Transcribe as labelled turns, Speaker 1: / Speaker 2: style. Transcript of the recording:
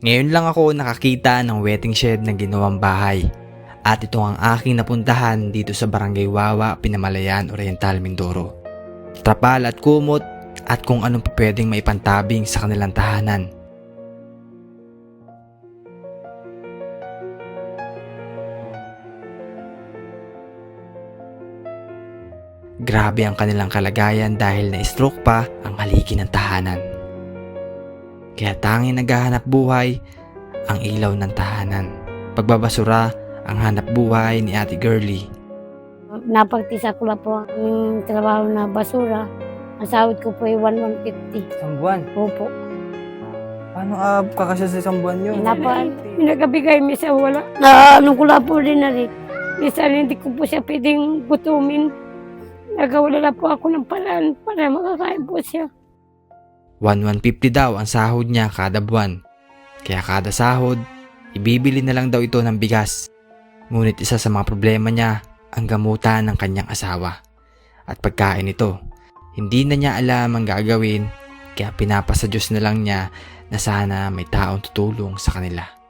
Speaker 1: Ngayon lang ako nakakita ng waiting shed na ginawang bahay. At ito ang aking napuntahan dito sa Barangay Wawa, Pinamalayan, Oriental, Mindoro. Trapal at kumot at kung anong pwedeng maipantabing sa kanilang tahanan. Grabe ang kanilang kalagayan dahil na-stroke pa ang haligi ng tahanan. Kaya tanging naghahanap buhay ang ilaw ng tahanan. Pagbabasura ang hanap buhay ni Ate Girlie.
Speaker 2: Napagtisa ko lang po ang trabaho na basura. Ang sahod ko po ay 1,150.
Speaker 3: Isang buwan.
Speaker 2: Opo.
Speaker 3: Paano uh, kakasya sa isang buwan yun?
Speaker 2: Napa, pinagabigay minsan wala. Na ano ko lang po rin na rin. Minsan hindi ko po siya pwedeng gutumin. Nagawala na po ako ng paraan para makakain po siya.
Speaker 1: 1150 daw ang sahod niya kada buwan. Kaya kada sahod, ibibili na lang daw ito ng bigas. Ngunit isa sa mga problema niya ang gamutan ng kanyang asawa. At pagkain ito, hindi na niya alam ang gagawin kaya pinapasa Diyos na lang niya na sana may taong tutulong sa kanila.